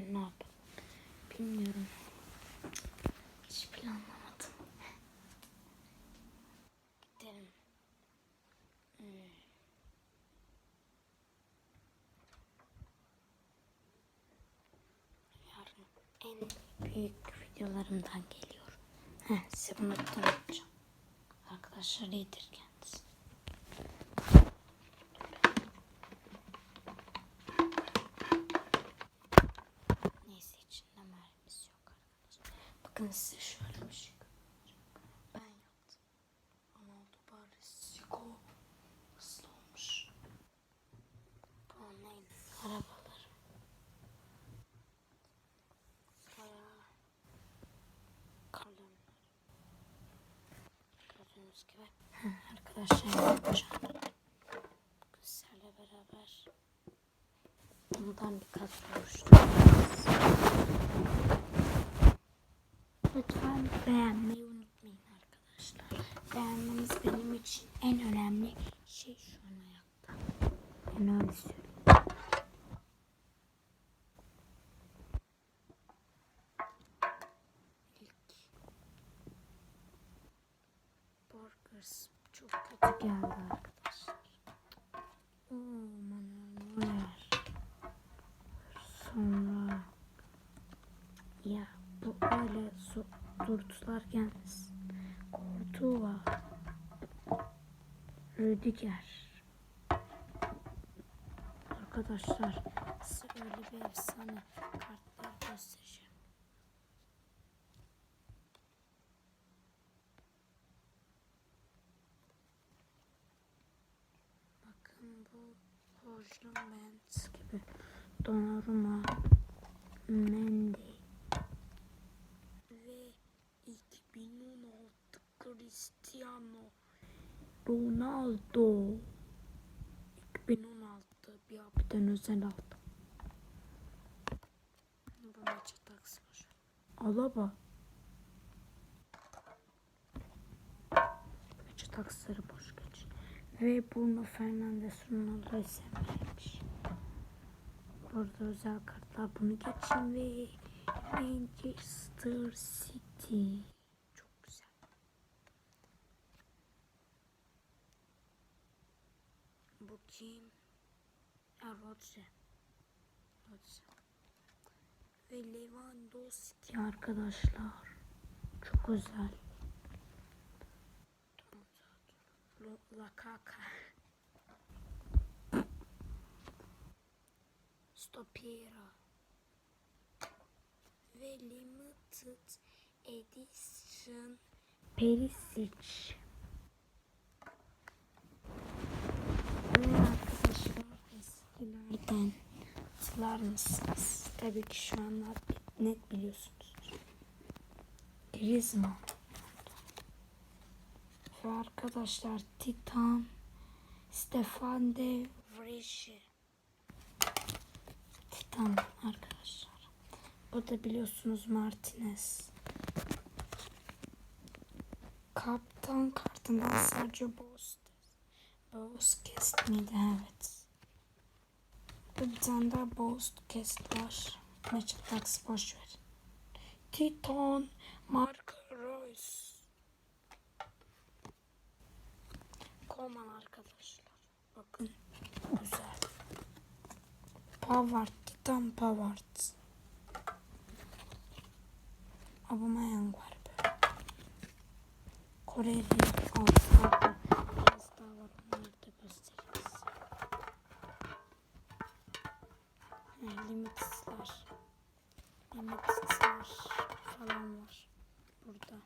Ben ne yapayım? Bilmiyorum. Hiç planlamadım. Gidelim. Hmm. Yarın en büyük videolarımdan geliyor. Heh, size bunu tanıtacağım. Arkadaşlar iyidir Bakın size şöyle bir şey. Ben yaptım. Ronaldo Barisico hızlı olmuş. Bu neydi? Arabalar. Bayağı kalınlar. Gördüğünüz gibi. Arkadaşlar yapacağım. Sizlerle beraber bundan birkaç oluşturacağız. Lütfen beğenmeyi unutmayın arkadaşlar. Beğenmeniz benim için en önemli şey şu an hayatta. Ben öyle söyleyeyim. Burgers çok kötü geldi su, durdular gelmesin. Kortuva. Rüdiger. Arkadaşlar size öyle bir efsane kartlar göstereceğim. Bakın bu Hojlund gibi Donnarumma Mendy ve 2016 Cristiano Ronaldo 2016 bir haftadan özel aldım. Maçı taksi var. Alaba. Maçı taksları boş geç. Ve Bruno Fernandes Ronaldo'yu sevmemiş. Burada özel kartlar bunu geçin ve Manchester City. Çok güzel. Bu kim? Ha, Rodri. Rodri. Ve Lewandowski arkadaşlar. Çok özel. Lakaka. Stopera. Ve Limited Edition Perisic. Ve arkadaşlar eskilerden hatırlar mısınız? Tabii ki şu an net biliyorsunuz. Griezmann. Ve arkadaşlar Titan Stefan de Vrij. Titan arkadaşlar. O da biliyorsunuz Martinez. Kaptan kartından Sergio Busquets. Busquets miydi? Evet. Burada bir tane daha Busquets var. Maçı taksi boş ver. Titan Marco Reus. Koman arkadaşlar. Bakın güzel. Pavard, Titan Pavard. Aubameyang var böyle. Koreli altı. Biraz daha var. Onları da göstereyim Ha, Limites'ler. Limites'ler falan var. Burada.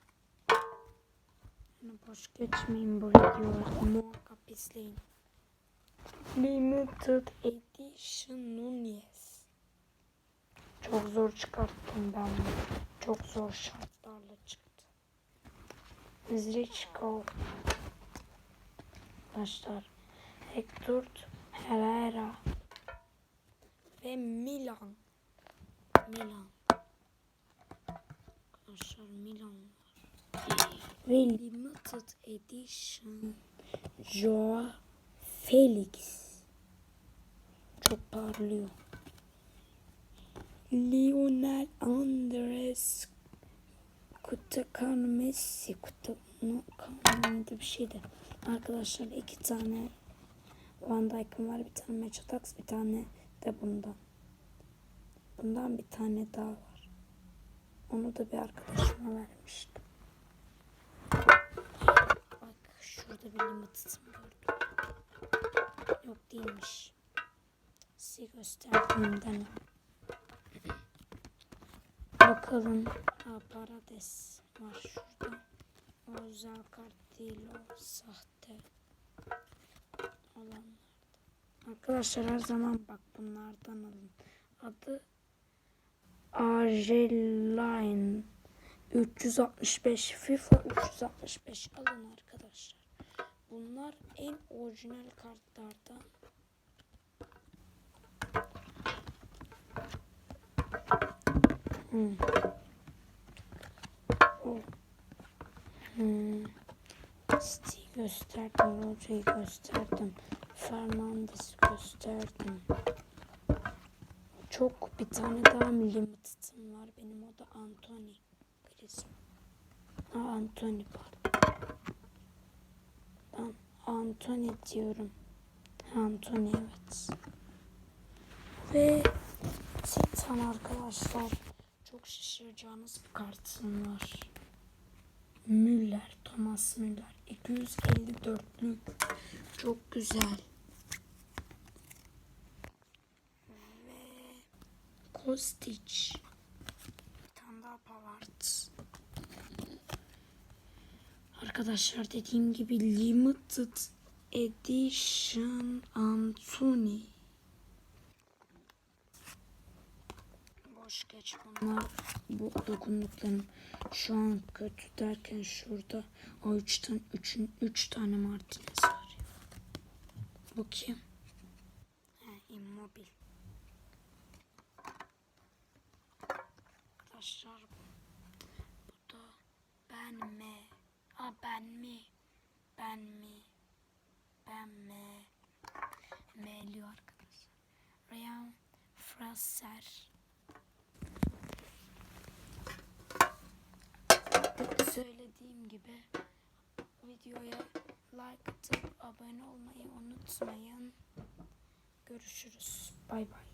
Yani boş geçmeyin bu videoları. Muhakkak izleyin. Limited Edition Nunez. Çok zor çıkarttım ben bunu. Çok zor şartlarla çıktı. Zrichko. Arkadaşlar. Hector Herrera. Ve Milan. Milan. Arkadaşlar Milan var. Ve Limited Edition Joao Felix. Çok parlıyor. Lionel Andres Kutakan Messi Kutakan bir şeydi. Arkadaşlar iki tane Van Dijk'ım var. Bir tane Match bir tane de bundan. Bundan bir tane daha var. Onu da bir arkadaşıma vermiştim. Bak şurada bir limit'im gördüm. Yok değilmiş. Size gösterdiğimden. Bakalım. Ha, Parades var şurada. O özel kart değil o sahte olanlardan. Arkadaşlar her zaman bak bunlardan alın. Adı Argeline 365 FIFA 365 alın arkadaşlar. Bunlar en orijinal kartlardan. Hmm. O. Hmm. Gösterdim, Rodri'yi gösterdim, Fernandes'i gösterdim. Çok bir tane daha limited'ım var benim o da Anthony Griezmann. Ha, Anthony pardon. Ben Anthony diyorum. Anthony evet. Ve Titan arkadaşlar. Çok şaşıracağınız bir kartım var. Müller, Thomas Müller. 254'lük. Çok güzel. Ve Kostic. Bir tane daha Pavard. Arkadaşlar dediğim gibi limited edition Anthony. Boş geç bunlar. Bu dokunduklarım şu an kötü derken şurada o üç tane, üçün, üç tane Martinez var. Bu kim? Arkadaşlar bu da ben mi? Aa ben mi? Ben mi? Ben mi? Meliyor arkadaşlar. Ryan Fraser. Söylediğim gibi videoya like atıp abone olmayı unutmayın. Görüşürüz. Bay bay.